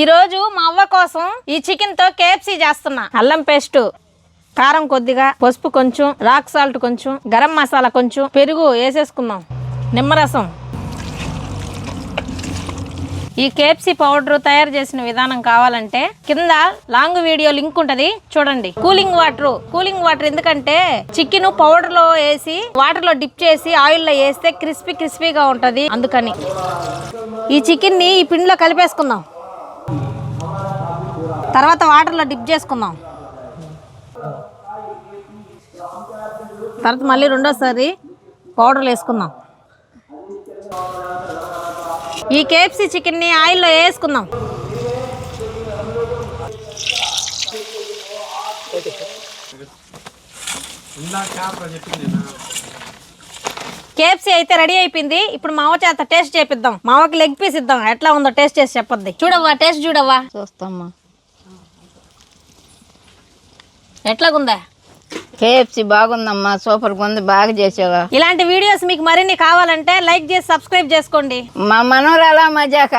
ఈ రోజు మా అవ్వ కోసం ఈ చికెన్తో కేఎఫ్సీ చేస్తున్నా. అల్లం పేస్ట్ కారం కొద్దిగా పసుపు కొంచెం రాక్ సాల్ట్ కొంచెం గరం మసాలా కొంచెం పెరుగు వేసేసుకుందాం. నిమ్మరసం. ఈ కేఎఫ్సీ పౌడర్ తయారు చేసిన విధానం కావాలంటే కింద లాంగ్ వీడియో లింక్ ఉంటది చూడండి. కూలింగ్ వాటర్ కూలింగ్ వాటర్ ఎందుకంటే చికెన్ పౌడర్లో వేసి వాటర్లో డిప్ చేసి ఆయిల్లో వేస్తే క్రిస్పీ క్రిస్పీగా ఉంటది అందుకని. ఈ చికెన్ని ఈ పిండిలో కలిపేసుకుందాం. తర్వాత వాటర్లో డిప్ చేసుకుందాం. తర్వాత మళ్ళీ రెండోసారి పౌడర్లు వేసుకుందాం. ఈ కేఎఫ్సీ చికెన్ని ఆయిల్లో వేసుకుందాం. కేఎఫ్సీ అయితే రెడీ అయిపోయింది. ఇప్పుడు మావ చేత టేస్ట్ చేపిద్దాం. మావకి లెగ్ పీస్ ఇద్దాం. ఎట్లా ఉందో టేస్ట్ చేసి చెప్పొద్ది. చూడవ్వా టేస్ట్ చూడవ్వా? చూస్తామ్మా. ఎట్లాగుందా? కేఎఫ్సి బాగుందమ్మా సూపర్ ఉంది బాగా చేసావా. ఇలాంటి వీడియోస్ మీకు మరిన్ని కావాలంటే లైక్ చేసి సబ్స్క్రైబ్ చేసుకోండి. మా మనోరాలా మజాక?